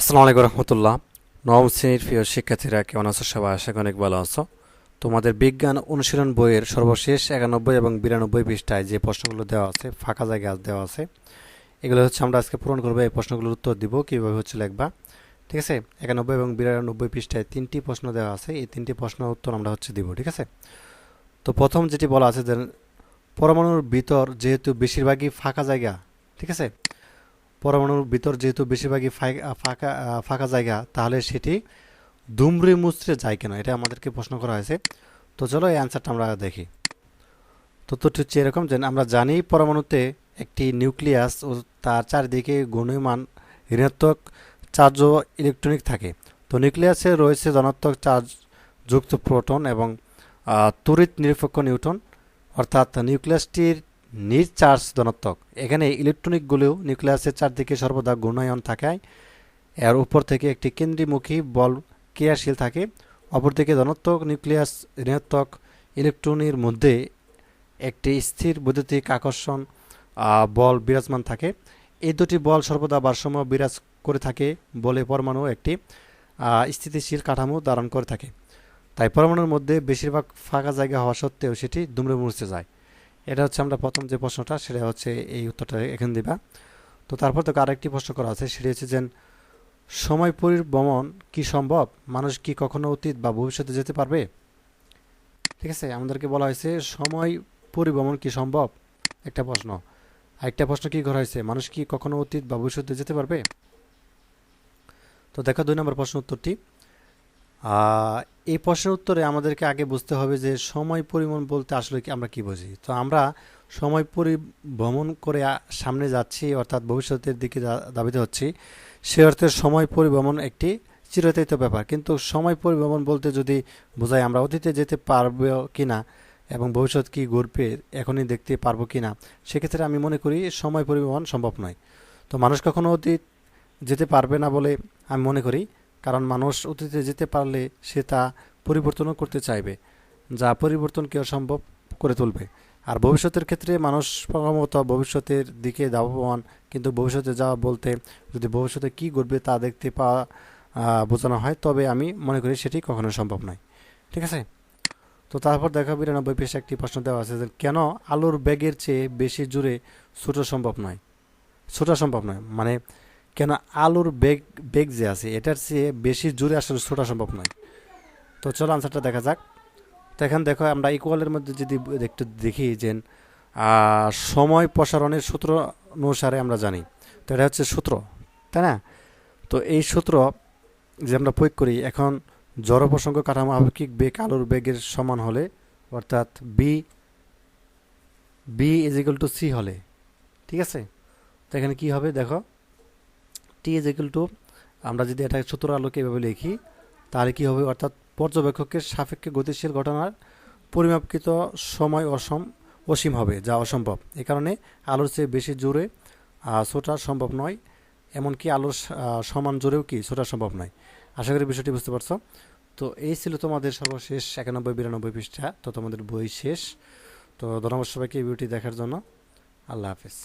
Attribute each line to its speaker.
Speaker 1: আসসালামু আলাইকুম রহমতুল্লাহ। নবম শ্রেণির প্রিয় শিক্ষার্থীরা কেমন আছো? সবাই আশা করি অনেক ভালো আছো। তোমাদের বিজ্ঞান অনুশীলন বইয়ের সর্বশেষ একানব্বই এবং বিরানব্বই পৃষ্ঠায় যে প্রশ্নগুলো দেওয়া আছে, ফাঁকা জায়গা দেওয়া আছে, এগুলো হচ্ছে আমরা আজকে পূরণ করব। এই প্রশ্নগুলোর উত্তর দিব, কীভাবে হচ্ছে লিখবা। ঠিক আছে? একানব্বই এবং বিরানব্বই পৃষ্ঠায় তিনটি প্রশ্ন দেওয়া আছে, এই তিনটি প্রশ্নের উত্তর আমরা হচ্ছে দিব, ঠিক আছে? তো প্রথম যেটি বলা আছে যে, পরমাণুর ভিতর যেহেতু বেশিরভাগই ফাঁকা জায়গা, ঠিক আছে? পরমাণুর ভিতর যেহেতু বেশিরভাগই ফাঁকা ফাঁকা জায়গা, তাহলে সেটি দুমড়ে মুচড়ে যায় কেন? এটা আমাদেরকে প্রশ্ন করা হয়েছে। তো চলো এই অ্যান্সারটা আমরা দেখি। তো তথ্য হচ্ছে এরকম যে আমরা জানি পরমাণুতে একটি নিউক্লিয়াস ও তার চারিদিকে ঘূর্ণয়মান ঋণাত্মক চার্জ ইলেকট্রনিক থাকে। তো নিউক্লিয়াসে রয়েছে ধনাত্মক চার্জ যুক্ত প্রোটন এবং তড়িৎ নিরপেক্ষ নিউটন অর্থাৎ নিউক্লিয়াসটির নিজ চার্জ ধনাত্মক। এখানে ইলেকট্রনিকগুলিও নিউক্লিয়াসের চারদিকে সর্বদা ঘূর্ণায়ন থাকায়, এর উপর থেকে একটি কেন্দ্রীমুখী বল ক্রিয়াশীল থাকে। অপরদিকে ধনাত্মক নিউক্লিয়াস ঋণাত্মক ইলেকট্রনের মধ্যে একটি স্থির বৈদ্যুতিক আকর্ষণ বল বিরাজমান থাকে। এই দুটি বল সর্বদা ভারসাম্য বিরাজ করে থাকে, বলে পরমাণু একটি স্থিতিশীল কাঠামো ধারণ করে থাকে। তাই পরমাণুর মধ্যে বেশিরভাগ ফাঁকা জায়গা হওয়া সত্ত্বেও সেটি দুমড়ে মুচড়ে যায়। এটা হচ্ছে আমরা প্রথম যে প্রশ্নটা, সেটা হচ্ছে এই উত্তরটা এখানে দিবা। তো তারপর তো আরেকটি প্রশ্ন করা আছে, সেটি হচ্ছে যে, সময় পরিভ্রমণ কি সম্ভব? মানুষ কি কখনো অতীত বা ভবিষ্যতে যেতে পারবে? ঠিক আছে, আমাদেরকে বলা হয়েছে, সময় পরিভ্রমণ কি সম্ভব? একটা প্রশ্ন। আরেকটা প্রশ্ন কি করা হয়েছে, মানুষ কি কখনো অতীত বা ভবিষ্যতে যেতে পারবে? তো দেখো দুই নম্বর প্রশ্ন উত্তরটি। এই প্রশ্নের উত্তরে আমাদেরকে আগে বুঝতে হবে যে সময় পরিবহন বলতে আসলে কি, আমরা কি বুঝি? তো আমরা সময় পরিভ্রমণ করে সামনে যাচ্ছি, অর্থাৎ ভবিষ্যতের দিকে ধাবিত হচ্ছি, সে অর্থে সময় পরিভ্রমণ একটি চিরতায়িত ব্যাপার। কিন্তু সময় পরিভ্রমণ বলতে যদি বোঝায় আমরা অতীতে যেতে পারব কিনা এবং ভবিষ্যৎ কি ঘটবে এখনই দেখতে পারব কি না সেক্ষেত্রে আমি মনে করি সময় পরিবহন সম্ভব নয়। তো মানুষ কখনো অতীত যেতে পারবে না বলে আমি মনে করি। কারণ মানুষ অতীতে যেতে পারলে সে তা পরিবর্তনও করতে চাইবে, যা পরিবর্তনকে অসম্ভব করে তুলবে। আর ভবিষ্যতের ক্ষেত্রে মানুষ প্রথমত ভবিষ্যতের দিকে ধাবমান, কিন্তু ভবিষ্যতে যাওয়া বলতে যদি ভবিষ্যতে কী ঘটবে তা দেখতে পাওয়া বোঝানো হয়, তবে আমি মনে করি সেটি কখনো সম্ভব নয়। ঠিক আছে? তো তারপর দেখা বিরানব্বই পেশে একটি প্রশ্ন দেওয়া আছে যে, কেন আলুর ব্যাগের চেয়ে বেশি জুড়ে ছোটো সম্ভব নয়? ছোটা সম্ভব নয় মানে কেন আলুর বেগ বেগ যে আছে, এটার চেয়ে বেশি জোরে আসলে ছোটা সম্ভব নয়। তো চলো আনসারটা দেখা যাক। তো এখানে দেখো, আমরা ইকুয়ালের মধ্যে যদি একটু দেখি যে সময় প্রসারণের সূত্র অনুসারে আমরা জানি। তো এটা হচ্ছে সূত্র, তাই না? তো এই সূত্র যে আমরা প্রয়োগ করি, এখন জড় প্রসঙ্গ কাঠামো আপেক্ষিক বেগ আলুর বেগের সমান হলে, অর্থাৎ B B is to C হলে, ঠিক আছে? তো এখানে কী হবে দেখো টি ইজ ইকুয়াল টু আমরা যদি এটা সূত্র আলোকে এভাবে লিখি, তাহলে কি হবে? অর্থাৎ পর্যবেক্ষকের সাপেক্ষে গতিশীল ঘটনার পরিমাপকৃত সময় অসম অসীম হবে, যা অসম্ভব। এ কারণে আলোর চেয়ে বেশি জোরে ছোটা সম্ভব নয়, এমনকি আলোর সমান জোরেও কি ছোটা সম্ভব নয়। আশা করি বিষয়টি বুঝতে পারছ। তো এই ছিল তোমাদের সর্বশেষ একানব্বই, বিরানব্বই পৃষ্ঠা। তো তোমাদের বই শেষ। তো ধন্যবাদ সবাইকে এই ভিডিওটি দেখার জন্য। আল্লাহ হাফেজ।